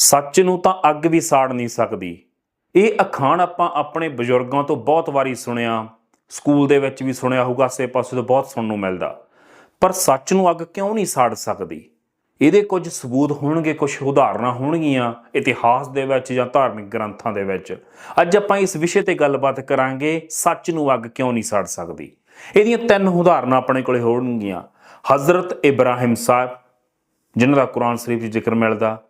ਸੱਚ ਨੂੰ ਤਾਂ ਅੱਗ ਵੀ ਸਾੜ ਨਹੀਂ ਸਕਦੀ। ਇਹ ਅਖਾਣ ਆਪਾਂ ਆਪਣੇ ਬਜ਼ੁਰਗਾਂ ਤੋਂ ਬਹੁਤ ਵਾਰੀ ਸੁਣਿਆ, ਸਕੂਲ ਦੇ ਵਿੱਚ ਵੀ ਸੁਣਿਆ ਹੋਊਗਾ ਆਸੇ-ਪਾਸੇ ਤੋਂ ਬਹੁਤ ਸੁਣਨ ਨੂੰ ਮਿਲਦਾ। ਪਰ ਸੱਚ ਨੂੰ ਅੱਗ ਕਿਉਂ ਨਹੀਂ ਸਾੜ ਸਕਦੀ? ਇਹਦੇ ਕੁਝ ਸਬੂਤ ਹੋਣਗੇ, ਕੁਝ ਉਦਾਹਰਨਾਂ ਹੋਣਗੀਆਂ ਇਤਿਹਾਸ ਦੇ ਵਿੱਚ ਜਾਂ ਧਾਰਮਿਕ ਗ੍ਰੰਥਾਂ ਦੇ ਵਿੱਚ। ਅੱਜ ਆਪਾਂ ਇਸ ਵਿਸ਼ੇ ਤੇ ਗੱਲਬਾਤ ਕਰਾਂਗੇ, ਸੱਚ ਨੂੰ ਅੱਗ ਕਿਉਂ ਨਹੀਂ ਸਾੜ ਸਕਦੀ? ਇਹਦੀਆਂ ਤਿੰਨ ਉਦਾਹਰਨਾਂ ਆਪਣੇ ਕੋਲੇ ਹੋਣਗੀਆਂ। ਹਜ਼ਰਤ ਇਬਰਾਹਿਮ ਸਾਹਿਬ, ਜਿਨ੍ਹਾਂ ਦਾ ਕੁਰਾਨ ਸ਼ਰੀਫ 'ਚ ਜ਼ਿਕਰ ਮਿਲਦਾ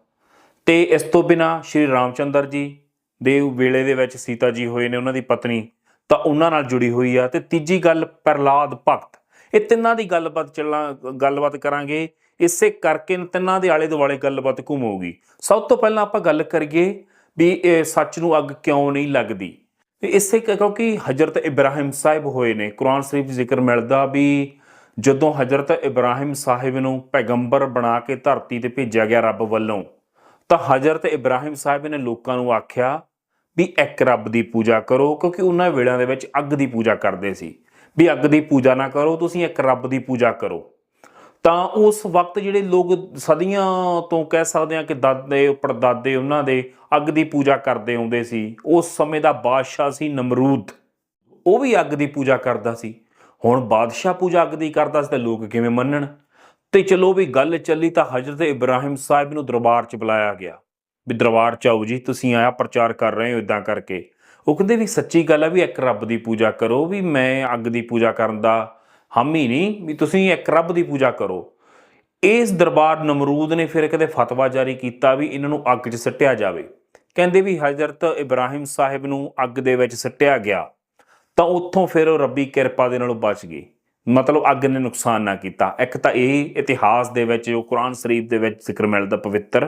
ਤੇ ਇਸ ਤੋਂ ਬਿਨਾ ਸ਼੍ਰੀ ਰਾਮਚੰਦਰ ਜੀ ਦੇ ਵੇਲੇ ਦੇ ਵਿੱਚ ਸੀਤਾ ਜੀ ਹੋਏ ਨੇ, ਉਹਨਾਂ ਦੀ ਪਤਨੀ, ਤਾਂ ਉਹਨਾਂ ਨਾਲ ਜੁੜੀ ਹੋਈ ਆ। ਤੇ ਤੀਜੀ ਗੱਲ ਪ੍ਰਲਾਦ ਭਗਤ। ਇਹ ਤਿੰਨਾਂ ਦੀ ਗੱਲਬਾਤ ਚੱਲਾਂ, ਗੱਲਬਾਤ ਕਰਾਂਗੇ। ਇਸੇ ਕਰਕੇ ਤਿੰਨਾਂ ਦੇ ਆਲੇ ਦੁਆਲੇ ਗੱਲਬਾਤ ਘੁੰਮੂਗੀ ਸਭ ਤੋਂ ਪਹਿਲਾਂ ਆਪਾਂ ਗੱਲ ਕਰੀਏ ਵੀ ਇਹ ਸੱਚ ਨੂੰ ਅੱਗ ਕਿਉਂ ਨਹੀਂ ਲੱਗਦੀ? ਤੇ ਇਸੇ ਕ- ਕਿਉਂਕਿ ਹਜ਼ਰਤ ਇਬਰਾਹਿਮ ਸਾਹਿਬ ਹੋਏ ਨੇ, ਕੁਰਾਨ ਸ਼ਰੀਫ ਜ਼ਿਕਰ ਮਿਲਦਾ ਵੀ ਜਦੋਂ ਹਜ਼ਰਤ ਇਬਰਾਹਿਮ ਸਾਹਿਬ ਨੂੰ ਪੈਗੰਬਰ ਬਣਾ ਕੇ ਧਰਤੀ ਤੇ ਭੇਜਿਆ ਗਿਆ ਰੱਬ ਵੱਲੋਂ ਤਾਂ ਹਜ਼ਰਤ ਇਬਰਾਹਿਮ ਸਾਹਿਬ ਨੇ ਲੋਕਾਂ ਨੂੰ ਆਖਿਆ ਵੀ ਇੱਕ ਰੱਬ ਦੀ ਪੂਜਾ ਕਰੋ, ਕਿਉਂਕਿ ਉਹਨਾਂ ਵੇਲਿਆਂ ਦੇ ਵਿੱਚ ਅੱਗ ਦੀ ਪੂਜਾ ਕਰਦੇ ਸੀ। ਵੀ ਅੱਗ ਦੀ ਪੂਜਾ ਨਾ ਕਰੋ, ਤੁਸੀਂ ਇੱਕ ਰੱਬ ਦੀ ਪੂਜਾ ਕਰੋ। ਤਾਂ ਉਸ ਵਕਤ ਜਿਹੜੇ ਲੋਕ ਸਦੀਆਂ ਤੋਂ ਕਹਿ ਸਕਦੇ ਆ ਕਿ ਦਾਦੇ, ਪੜਦਾਦੇ ਉਹਨਾਂ ਦੇ ਅੱਗ ਦੀ ਪੂਜਾ ਕਰਦੇ ਆਉਂਦੇ ਸੀ, ਉਸ ਸਮੇਂ ਦਾ ਬਾਦਸ਼ਾਹ ਸੀ ਨਮਰੂਦ। ਉਹ ਵੀ ਅੱਗ ਦੀ ਪੂਜਾ ਕਰਦਾ ਸੀ। ਹੁਣ ਬਾਦਸ਼ਾਹ ਪੂਜਾ ਅੱਗ ਦੀ ਕਰਦਾ ਸੀ ਤਾਂ ਲੋਕ ਕਿਵੇਂ ਮੰਨਣ? ਤੇ ਚਲੋ ਵੀ ਗੱਲ ਚੱਲੀ ਤਾਂ ਹਜ਼ਰਤ ਇਬਰਾਹਿਮ ਸਾਹਿਬ ਨੂੰ ਦਰਬਾਰ 'ਚ ਬੁਲਾਇਆ ਗਿਆ। ਵੀ ਦਰਬਾਰ 'ਚ ਆਓ ਜੀ, ਤੁਸੀਂ ਆਇਆ ਪ੍ਰਚਾਰ ਕਰ ਰਹੇ ਹੋ ਇਦਾਂ ਕਰਕੇ। ਉਹ ਕਹਿੰਦੇ ਵੀ ਸੱਚੀ ਗੱਲ ਹੈ ਵੀ ਇੱਕ ਰੱਬ ਦੀ ਪੂਜਾ ਕਰੋ, ਵੀ ਮੈਂ ਅੱਗ ਦੀ ਪੂਜਾ ਕਰਨ ਦਾ ਹਾਮੀ ਨਹੀਂ, ਵੀ ਤੁਸੀਂ ਇੱਕ ਰੱਬ ਦੀ ਪੂਜਾ ਕਰੋ। ਇਸ ਦਰਬਾਰ ਨਮਰੂਦ ਨੇ ਫਿਰ ਕਦੇ ਫਤਵਾ ਜਾਰੀ ਕੀਤਾ ਵੀ ਇਹਨਾਂ ਨੂੰ ਅੱਗ 'ਚ ਸੱਟਿਆ ਜਾਵੇ। ਕਹਿੰਦੇ ਵੀ ਹਜ਼ਰਤ ਇਬਰਾਹਿਮ ਸਾਹਿਬ ਨੂੰ ਅੱਗ ਦੇ ਵਿੱਚ ਸੱਟਿਆ ਗਿਆ, ਤਾਂ ਉੱਥੋਂ ਫਿਰ ਉਹ ਰੱਬੀ ਕਿਰਪਾ ਦੇ ਨਾਲੋਂ ਬਚ ਗਏ। ਮਤਲਬ ਅੱਗ ਨੇ ਨੁਕਸਾਨ ਨਾ ਕੀਤਾ। ਇੱਕ ਤਾਂ ਇਹ ਇਤਿਹਾਸ ਦੇ ਵਿੱਚ ਜੋ ਕੁਰਾਨ ਸ਼ਰੀਫ ਦੇ ਵਿੱਚ ਜ਼ਿਕਰ ਮਿਲਦਾ ਪਵਿੱਤਰ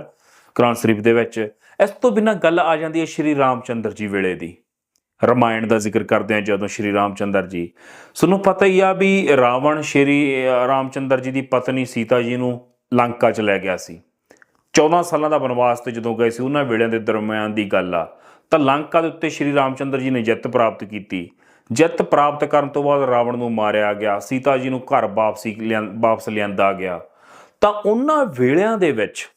ਕੁਰਾਨ ਸ਼ਰੀਫ ਦੇ ਵਿੱਚ। ਇਸ ਤੋਂ ਬਿਨਾਂ ਗੱਲ ਆ ਜਾਂਦੀ ਹੈ ਸ਼੍ਰੀ ਰਾਮਚੰਦਰ ਜੀ ਵੇਲੇ ਦੀ। ਰਮਾਇਣ ਦਾ ਜ਼ਿਕਰ ਕਰਦੇ ਆ ਜਦੋਂ ਸ਼੍ਰੀ ਰਾਮਚੰਦਰ ਜੀ। ਤੁਹਾਨੂੰ ਪਤਾ ਹੀ ਆ ਵੀ ਰਾਵਣ ਸ਼੍ਰੀ ਅ, ਰਾਮਚੰਦਰ ਜੀ ਦੀ ਪਤਨੀ ਸੀਤਾ ਜੀ ਨੂੰ ਲੰਕਾ ਚ ਲੈ ਗਿਆ ਸੀ। 14 ਸਾਲਾਂ ਦਾ ਬਨਵਾਸ ਤੇ ਜਦੋਂ ਗਏ ਸੀ ਉਹਨਾਂ ਵੇਲਿਆਂ ਦੇ ਦਰਮਿਆਨ ਦੀ ਗੱਲ ਆ। ਤਾਂ ਲੰਕਾ ਦੇ ਉੱਤੇ ਸ਼੍ਰੀ ਰਾਮਚੰਦਰ ਜੀ ਨੇ ਜਿੱਤ ਪ੍ਰਾਪਤ ਕੀਤੀ। ਜਿੱਤ ਪ੍ਰਾਪਤ ਕਰਨ ਤੋਂ ਬਾਅਦ ਰਾਵਣ ਨੂੰ ਮਾਰਿਆ ਗਿਆ, ਸੀਤਾ ਜੀ ਨੂੰ ਘਰ ਵਾਪਸੀ ਲਿਆਂ- ਵਾਪਸ ਲਿਆਂਦਾ ਗਿਆ। ਤਾਂ ਉਹਨਾਂ ਵੇਲਿਆਂ ਦੇ ਵਿੱਚ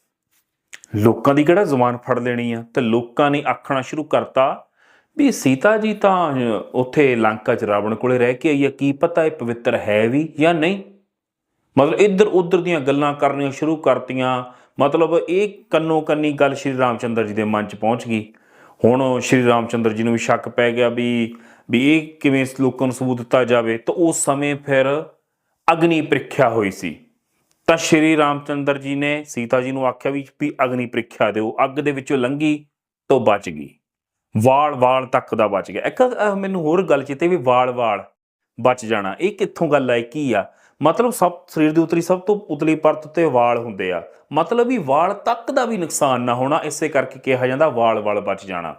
ਲੋਕਾਂ ਦੀ ਕਿਹੜਾ ਜ਼ੁਬਾਨ ਫੜ ਲੈਣੀ ਆ? ਤੇ ਲੋਕਾਂ ਨੇ ਆਖਣਾ ਸ਼ੁਰੂ ਕਰਤਾ ਵੀ ਸੀਤਾ ਜੀ ਤਾਂ ਉੱਥੇ ਲੰਕਾ 'ਚ ਰਾਵਣ ਕੋਲੇ ਰਹਿ ਕੇ ਆਈ ਆ, ਕੀ ਪਤਾ ਇਹ ਪਵਿੱਤਰ ਹੈ ਵੀ ਜਾਂ ਨਹੀਂ? ਮਤਲਬ ਇੱਧਰ ਉੱਧਰ ਦੀਆਂ ਗੱਲਾਂ ਕਰਨੀਆਂ ਸ਼ੁਰੂ ਕਰਤੀਆਂ। ਮਤਲਬ ਇਹ ਕੰਨੋ ਕੰਨੀ ਗੱਲ ਸ਼੍ਰੀ ਰਾਮਚੰਦਰ ਜੀ ਦੇ ਮਨ 'ਚ ਪਹੁੰਚ ਗਈ। ਹੁਣ ਸ਼੍ਰੀ ਰਾਮਚੰਦਰ ਜੀ ਨੂੰ ਵੀ ਸ਼ੱਕ ਪੈ ਗਿਆ ਵੀ ਵੀ ਇਹ ਕਿਵੇਂ ਲੋਕਾਂ ਨੂੰ ਸਬੂਤ ਦਿੱਤਾ ਜਾਵੇ, ਤਾਂ ਉਸ ਸਮੇਂ ਫਿਰ ਅਗਨੀ ਪ੍ਰੀਖਿਆ ਹੋਈ ਸੀ। ਤਾਂ ਸ਼੍ਰੀ ਰਾਮਚੰਦਰ ਜੀ ਨੇ ਸੀਤਾ ਜੀ ਨੂੰ ਆਖਿਆ ਵੀ ਵੀ ਅਗਨੀ ਪ੍ਰੀਖਿਆ ਦਿਓ। ਅੱਗ ਦੇ ਵਿੱਚੋਂ ਲੰਘੀ ਤੋਂ ਬਚ ਗਈ। ਵਾਲ ਵਾਲ ਤੱਕ ਦਾ ਬਚ ਗਿਆ। ਇੱਕ ਮੈਨੂੰ ਹੋਰ ਗੱਲ ਚੇਤੇ ਵੀ ਵਾਲ ਵਾਲ ਬਚ ਜਾਣਾ। ਇਹ ਕਿੱਥੋਂ ਗੱਲ ਆਈ, ਕੀ ਆ? ਮਤਲਬ ਸਭ ਸਰੀਰ ਦੀ ਉਤਲੀ ਸਭ ਤੋਂ ਉਤਲੀ ਪਰਤ ਉੱਤੇ ਵਾਲ ਹੁੰਦੇ ਆ। ਮਤਲਬ ਵੀ ਵਾਲ ਤੱਕ ਦਾ ਵੀ ਨੁਕਸਾਨ ਨਾ ਹੋਣਾ, ਇਸੇ ਕਰਕੇ ਕਿਹਾ ਜਾਂਦਾ ਵਾਲ ਵਾਲ ਬਚ ਜਾਣਾ।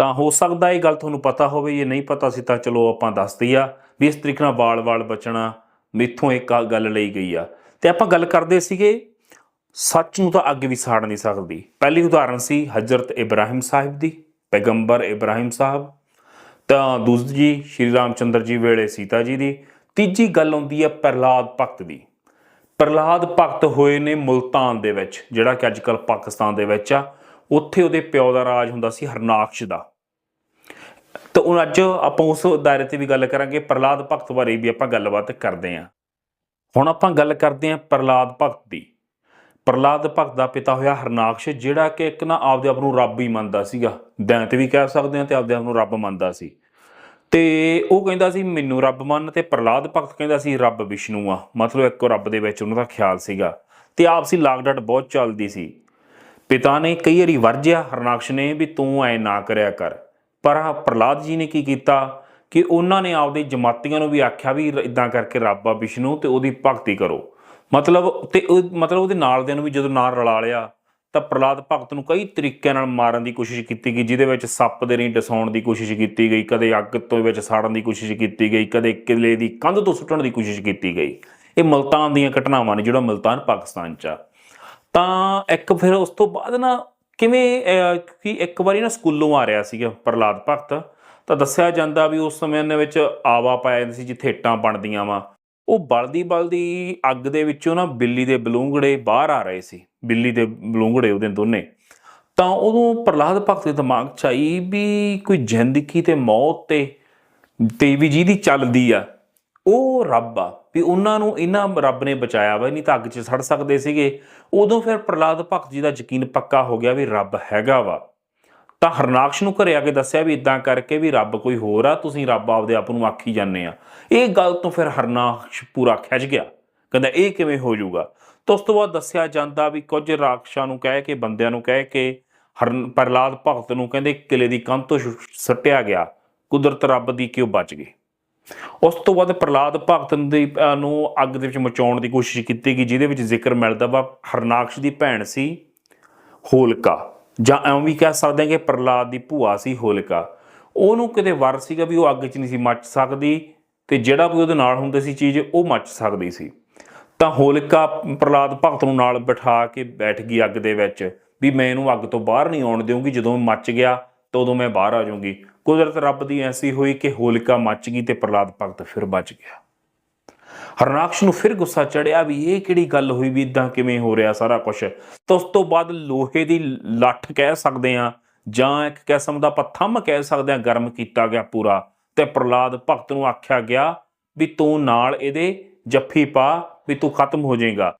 ਤਾਂ ਹੋ ਸਕਦਾ ਇਹ ਗੱਲ ਤੁਹਾਨੂੰ ਪਤਾ ਹੋਵੇ, ਜੇ ਨਹੀਂ ਪਤਾ ਸੀ ਤਾਂ ਚਲੋ ਆਪਾਂ ਦੱਸਦੀ ਆ ਵੀ ਇਸ ਤਰੀਕੇ ਨਾਲ ਵਾਲ ਵਾਲ ਬਚਣਾ ਮੈਥੋਂ ਇੱਕ ਆ ਗੱਲ ਲਈ ਗਈ ਆ। ਤੇ ਆਪਾਂ ਗੱਲ ਕਰਦੇ ਸੀਗੇ, ਸੱਚ ਨੂੰ ਤਾਂ ਅੱਗ ਵੀ ਸਾੜ ਨਹੀਂ ਸਕਦੀ। ਪਹਿਲੀ ਉਦਾਹਰਨ ਸੀ ਹਜ਼ਰਤ ਇਬਰਾਹਿਮ ਸਾਹਿਬ ਦੀ, ਪੈਗੰਬਰ ਇਬਰਾਹਿਮ ਸਾਹਿਬ। ਤਾਂ ਦੂਜੀ ਸ਼੍ਰੀ ਰਾਮਚੰਦਰ ਜੀ ਵੇਲੇ ਸੀਤਾ ਜੀ ਦੀ। ਤੀਜੀ ਗੱਲ ਆਉਂਦੀ ਹੈ ਪ੍ਰਹਲਾਦ ਭਗਤ ਦੀ। ਪ੍ਰਹਲਾਦ ਭਗਤ ਹੋਏ ਨੇ ਮੁਲਤਾਨ ਦੇ ਵਿੱਚ, ਜਿਹੜਾ ਕਿ ਅੱਜਕੱਲ ਪਾਕਿਸਤਾਨ ਦੇ ਵਿੱਚ ਆ। ਉੱਥੇ ਉਹਦੇ ਪਿਓ ਦਾ ਰਾਜ ਹੁੰਦਾ ਸੀ ਹਰਨਾਕਸ਼ ਦਾ। ਤਾਂ ਹੁਣ ਅੱਜ ਆਪਾਂ ਉਸ ਦਾਇਰੇ ਤੇ ਵੀ ਗੱਲ ਕਰਾਂਗੇ ਪ੍ਰਲਾਦ ਭਗਤ ਬਾਰੇ ਵੀ ਆਪਾਂ ਗੱਲਬਾਤ ਕਰਦੇ ਹਾਂ। ਹੁਣ ਆਪਾਂ ਗੱਲ ਕਰਦੇ ਹਾਂ ਪ੍ਰਲਾਦ ਭਗਤ ਦੀ। ਪ੍ਰਲਾਦ ਭਗਤ ਦਾ ਪਿਤਾ ਹੋਇਆ ਹਰਨਾਕਸ਼, ਜਿਹੜਾ ਕਿ ਇੱਕ ਨਾ ਆਪਦੇ ਆਪ ਨੂੰ ਰੱਬ ਹੀ ਮੰਨਦਾ ਸੀਗਾ। ਦੈਂਤ ਵੀ ਕਹਿ ਸਕਦੇ ਹਾਂ ਤੇ ਆਪਦੇ ਆਪ ਨੂੰ ਰੱਬ ਮੰਨਦਾ ਸੀ। ਤੇ ਉਹ ਕਹਿੰਦਾ ਸੀ, ਮੈਨੂੰ ਰੱਬ ਮੰਨ ਤੇ ਪ੍ਰਲਾਦ ਭਗਤ ਕਹਿੰਦਾ ਸੀ, ਰੱਬ ਵਿਸ਼ਨੂੰ ਆ। ਮਤਲਬ ਇੱਕੋ ਰੱਬ ਦੇ ਵਿੱਚ ਉਹਨਾਂ ਦਾ ਖਿਆਲ ਸੀਗਾ। ਤੇ ਆਪਸੀ ਲਾਗਡਟ ਬਹੁਤ ਚੱਲਦੀ ਸੀ। ਪਿਤਾ ਨੇ ਕਈ ਵਾਰੀ ਵਰਜਿਆ, ਹਰਨਾਕਸ਼ ਨੇ ਵੀ ਤੂੰ ਐ ਨਾ ਕਰਿਆ ਕਰ। ਪਰ ਆਹ ਪ੍ਰਲਾਦ ਜੀ ਨੇ ਕੀ ਕੀਤਾ ਕਿ ਉਹਨਾਂ ਨੇ ਆਪਦੇ ਜਮਾਤੀਆਂ ਨੂੰ ਵੀ ਆਖਿਆ ਵੀ ਇਦਾਂ ਕਰਕੇ ਰੱਬ ਆ ਵਿਸ਼ਨੂੰ ਤੇ ਉਹਦੀ ਭਗਤੀ ਕਰੋ। ਮਤਲਬ ਤੇ ਮਤਲਬ ਉਹਦੇ ਨਾਲ ਦੇ ਨੂੰ ਵੀ ਜਦੋਂ ਨਾਲ ਰਲਾ ਲਿਆ ਤਾਂ ਪ੍ਰਲਾਦ ਭਗਤ ਨੂੰ ਕਈ ਤਰੀਕਿਆਂ ਨਾਲ ਮਾਰਨ ਦੀ ਕੋਸ਼ਿਸ਼ ਕੀਤੀ ਗਈ, ਜਿਹਦੇ ਵਿੱਚ ਸੱਪ ਦੇ ਨਹੀਂ ਡਸਾਉਣ ਦੀ ਕੋਸ਼ਿਸ਼ ਕੀਤੀ ਗਈ, ਕਦੇ ਅੱਗ ਤੋਂ ਵਿੱਚ ਸਾੜਨ ਦੀ ਕੋਸ਼ਿਸ਼ ਕੀਤੀ ਗਈ, ਕਦੇ ਕਿਲੇ ਦੀ ਕੰਧ ਤੋਂ ਸੁੱਟਣ ਦੀ ਕੋਸ਼ਿਸ਼ ਕੀਤੀ ਗਈ। ਇਹ ਮਲਤਾਨ ਦੀਆਂ ਘਟਨਾਵਾਂ ਨੇ, ਜਿਹੜਾ ਮਲਤਾਨ ਪਾਕਿਸਤਾਨ 'ਚ ਆ। ਤਾਂ ਇੱਕ ਫਿਰ ਉਸ ਤੋਂ ਬਾਅਦ ਨਾ ਕਿਵੇਂ ਕਿ ਇੱਕ ਵਾਰੀ ਨਾ ਸਕੂਲੋਂ ਆ ਰਿਹਾ ਸੀਗਾ ਪ੍ਰਲਾਦ ਭਗਤ, ਤਾਂ ਦੱਸਿਆ ਜਾਂਦਾ ਵੀ ਉਸ ਸਮੇਂ ਦੇ ਵਿੱਚ ਆਵਾ ਪਾਇਆ ਜਾਂਦਾ ਸੀ ਜਿੱਥੇ ਇੱਟਾਂ ਬਣਦੀਆਂ ਵਾ। ਉਹ ਬਲਦੀ ਬਲਦੀ ਅੱਗ ਦੇ ਵਿੱਚੋਂ ਨਾ ਬਿੱਲੀ ਦੇ ਬਲੂੰਗੜੇ ਬਾਹਰ ਆ ਰਹੇ ਸੀ, ਬਿੱਲੀ ਦੇ ਬਲੂੰਗੜੇ ਉਹਦੇ ਦੋਨੇ। ਤਾਂ ਉਦੋਂ ਪ੍ਰਲਾਦ ਭਗਤ ਦੇ ਦਿਮਾਗ 'ਚ ਆਈ ਵੀ ਕੋਈ ਜ਼ਿੰਦਗੀ ਤੇ ਮੌਤ ਤੇ ਤੇ ਵੀ ਜਿਹਦੀ ਚੱਲਦੀ ਆ। ਉਹ ਰੱਬ ਆ, ਵੀ ਉਹਨਾਂ ਨੂੰ ਇਹਨਾਂ ਰੱਬ ਨੇ ਬਚਾਇਆ ਵਾ ਨਹੀਂ ਤਾਂ ਅੱਗ 'ਚ ਸੜ ਸਕਦੇ ਸੀਗੇ। ਉਦੋਂ ਫਿਰ ਪ੍ਰਲਾਦ ਭਗਤ ਜੀ ਦਾ ਯਕੀਨ ਪੱਕਾ ਹੋ ਗਿਆ ਵੀ ਰੱਬ ਹੈਗਾ ਵਾ। ਤਾਂ ਹਰਨਾਕਸ਼ ਨੂੰ ਘਰੇ ਆ ਕੇ ਦੱਸਿਆ ਵੀ ਇਦਾਂ ਕਰਕੇ ਵੀ ਰੱਬ ਕੋਈ ਹੋਰ ਆ, ਤੁਸੀਂ ਰੱਬ ਆਪਦੇ ਆਪ ਨੂੰ ਆਖੀ ਜਾਂਦੇ ਆ। ਇਹ ਗੱਲ ਤੋਂ ਫਿਰ ਹਰਨਾਕਸ਼ ਪੂਰਾ ਖਿੱਚ ਗਿਆ। ਕਹਿੰਦਾ, ਇਹ ਕਿਵੇਂ ਹੋ ਜਾਊਗਾ? ਤਾਂ ਉਸ ਤੋਂ ਬਾਅਦ ਦੱਸਿਆ ਜਾਂਦਾ ਵੀ ਕੁਝ ਰਾਖਸ਼ਾਂ ਨੂੰ ਕਹਿ ਕੇ, ਬੰਦਿਆਂ ਨੂੰ ਕਹਿ ਕੇ, ਹਰਨ ਪ੍ਰਲਾਦ ਭਗਤ ਨੂੰ ਕਹਿੰਦੇ, ਕਿਲੇ ਦੀ ਕੰਧ ਤੋਂ ਛੁ- ਸੱਟਿਆ ਗਿਆ। ਕੁਦਰਤ ਰੱਬ ਦੀ ਕਿ ਉਹ ਬਚ ਗਏ ਉਸ ਤੋਂ ਬਾਅਦ ਪ੍ਰਲਾਦ ਭਗਤ ਦੀ ਨੂੰ ਅੱਗ ਦੇ ਵਿੱਚ ਮਚਾਉਣ ਦੀ ਕੋਸ਼ਿਸ਼ ਕੀਤੀ ਗਈ, ਜਿਹਦੇ ਵਿੱਚ ਜ਼ਿਕਰ ਮਿਲਦਾ ਵਾ ਹਰਨਾਕਸ਼ ਦੀ ਭੈਣ ਸੀ ਹੋਲਕਾ। ਜਾਂ ਐਵੇਂ ਵੀ ਕਹਿ ਸਕਦੇ ਹਾਂ ਕਿ ਪ੍ਰਲਾਦ ਦੀ ਭੂਆ ਸੀ ਹੋਲਕਾ। ਉਹਨੂੰ ਕਿਤੇ ਵਰ ਸੀਗਾ ਵੀ ਉਹ ਅੱਗ 'ਚ ਨਹੀਂ ਸੀ ਮੱਚ ਸਕਦੀ ਤੇ ਜਿਹੜਾ ਵੀ ਉਹਦੇ ਨਾਲ ਹੁੰਦੇ ਸੀ ਚੀਜ਼, ਉਹ ਮੱਚ ਸਕਦੀ ਸੀ। ਤਾਂ ਹੋਲਿਕਾ ਪ੍ਰਲਾਦ ਭਗਤ ਨੂੰ ਨਾਲ ਬਿਠਾ ਕੇ ਬੈਠ ਗਈ ਅੱਗ ਦੇ ਵਿੱਚ ਵੀ ਮੈਂ ਇਹਨੂੰ ਅੱਗ ਤੋਂ ਬਾਹਰ ਨਹੀਂ ਆਉਣ ਦੇਵਾਂਗੀ ਜਦੋਂ ਮੱਚ ਗਿਆ ਤਾਂ ਉਦੋਂ ਮੈਂ ਬਾਹਰ ਆ ਜਾਊਂਗੀ। ਕੁਦਰਤ ਰੱਬ ਦੀ ਐਸੀ ਹੋਈ ਕਿ ਹੋਲਿਕਾ ਮੱਚ ਗਈ ਤੇ ਪ੍ਰਲਾਦ ਭਗਤ ਫਿਰ ਬਚ ਗਿਆ। ਹਰਨਾਕਸ਼ ਨੂੰ ਫਿਰ ਗੁੱਸਾ ਚੜਿਆ ਵੀ ਇਹ ਕਿਹੜੀ ਗੱਲ ਹੋਈ ਵੀ ਇਦਾਂ ਕਿਵੇਂ ਹੋ ਰਿਹਾ ਸਾਰਾ ਕੁਝ ਤਾਂ ਉਸ ਤੋਂ ਬਾਅਦ ਲੋਹੇ ਦੀ ਲੱਠ ਕਹਿ ਸਕਦੇ ਆ ਜਾਂ ਇੱਕ ਕਿਸਮ ਦਾ ਆਪਾਂ ਥੰਮ ਕਹਿ ਸਕਦੇ ਆ ਗਰਮ ਕੀਤਾ ਗਿਆ ਪੂਰਾ। ਤੇ ਪ੍ਰਲਾਦ ਭਗਤ ਨੂੰ ਆਖਿਆ ਗਿਆ ਵੀ ਤੂੰ ਨਾਲ ਇਹਦੇ ਜੱਫੀ ਪਾ ਵੀ ਤੂੰ ਖਤਮ ਹੋ ਜਾਏਗਾ।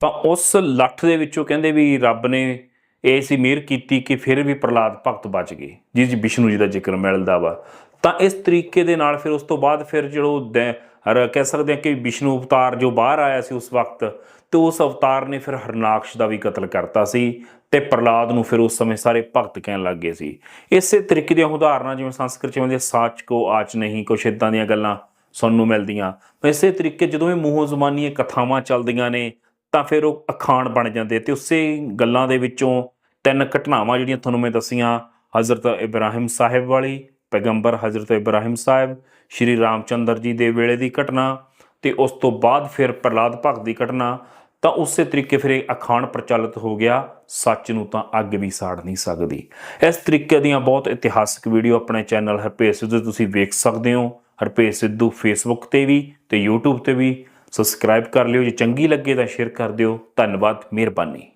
ਤਾਂ ਉਸ ਲੱਠ ਦੇ ਵਿੱਚੋਂ ਕਹਿੰਦੇ ਵੀ ਰੱਬ ਨੇ ਇਹ ਸੀ ਮਿਹਰ ਕੀਤੀ ਕਿ ਫਿਰ ਵੀ ਪ੍ਰਲਾਦ ਭਗਤ ਬਚ ਗਏ। ਜਿਸ ਜੀ, ਵਿਸ਼ਨੂੰ ਜੀ ਦਾ ਜ਼ਿਕਰ ਮਿਲਦਾ ਵਾ। ਤਾਂ ਇਸ ਤਰੀਕੇ ਦੇ ਨਾਲ ਫਿਰ ਉਸ ਤੋਂ ਬਾਅਦ ਫਿਰ ਜਿਹੜੋ ਦੈ- ਕਹਿ ਸਕਦੇ ਹਾਂ ਕਿ ਵਿਸ਼ਨੂੰ ਅਵਤਾਰ ਜੋ ਬਾਹਰ ਆਇਆ ਸੀ ਉਸ ਵਕਤ, ਤੇ ਉਸ ਅਵਤਾਰ ਨੇ ਫਿਰ ਹਰਨਾਕਸ਼ ਦਾ ਵੀ ਕਤਲ ਕਰਤਾ ਸੀ ਤੇ ਪ੍ਰਲਾਦ ਨੂੰ ਫਿਰ ਉਸ ਸਮੇਂ ਸਾਰੇ ਭਗਤ ਕਹਿਣ ਲੱਗ ਗਏ ਸੀ। ਇਸੇ ਤਰੀਕੇ ਦੀਆਂ ਉਦਾਹਰਨਾਂ ਜਿਵੇਂ ਸੰਸਕ੍ਰਿਤ ਚ ਕਹਿੰਦੇ ਸਾਚ ਕੋ ਆਚ ਨਹੀਂ, ਕੁਛ ਇਦਾਂ ਦੀਆਂ ਗੱਲਾਂ ਸੁਣਨ ਨੂੰ ਮਿਲਦੀਆਂ ਇਸੇ ਤਰੀਕੇ ਜਦੋਂ ਇਹ ਮੂੰਹੋਂ ਜ਼ਮਾਨੀਆਂ ਕਥਾਵਾਂ ਚੱਲਦੀਆਂ ਨੇ, ਤਾਂ ਫਿਰ ਉਹ ਅਖਾਣ ਬਣ ਜਾਂਦੇ ਤੇ ਉਸੇ ਗੱਲਾਂ ਦੇ ਵਿੱਚੋਂ ਤਿੰਨ ਘਟਨਾਵਾਂ ਜਿਹੜੀਆਂ ਤੁਹਾਨੂੰ ਮੈਂ ਦੱਸੀਆਂ, ਹਜ਼ਰਤ ਇਬਰਾਹਿਮ ਸਾਹਿਬ ਵਾਲੀ, ਪੈਗੰਬਰ ਹਜ਼ਰਤ ਇਬਰਾਹਿਮ ਸਾਹਿਬ, ਸ਼੍ਰੀ ਰਾਮਚੰਦਰ ਜੀ ਦੇ ਵੇਲੇ ਦੀ ਘਟਨਾ ਤੇ ਉਸ ਤੋਂ ਬਾਅਦ ਫਿਰ ਪ੍ਰਲਾਦ ਭਗਤ ਦੀ ਘਟਨਾ, ਤਾਂ ਉਸੇ ਤਰੀਕੇ ਫਿਰ ਇਹ ਅਖਾਣ ਪ੍ਰਚਲਿਤ ਹੋ ਗਿਆ, ਸੱਚ ਨੂੰ ਤਾਂ ਅੱਗ ਵੀ ਸਾੜ ਨਹੀਂ ਸਕਦੀ। ਇਸ ਤਰੀਕੇ ਦੀਆਂ ਬਹੁਤ ਇਤਿਹਾਸਕ ਵੀਡੀਓ ਆਪਣੇ ਚੈਨਲ ਹਰਪੇਜ ਸਿੱਧੂ ਤੁਸੀਂ ਵੇਖ ਸਕਦੇ ਹੋ। ਹਰਪੇਜ ਸਿੱਧੂ ਫੇਸਬੁੱਕ ਤੇ ਵੀ ਤੇ YouTube ਤੇ ਵੀ। ਸਬਸਕ੍ਰਾਈਬ ਕਰ ਲਿਓ, ਜੇ ਚੰਗੀ ਲੱਗੇ ਤਾਂ ਸ਼ੇਅਰ ਕਰ ਦਿਓ। ਧੰਨਵਾਦ, ਮਿਹਰਬਾਨੀ।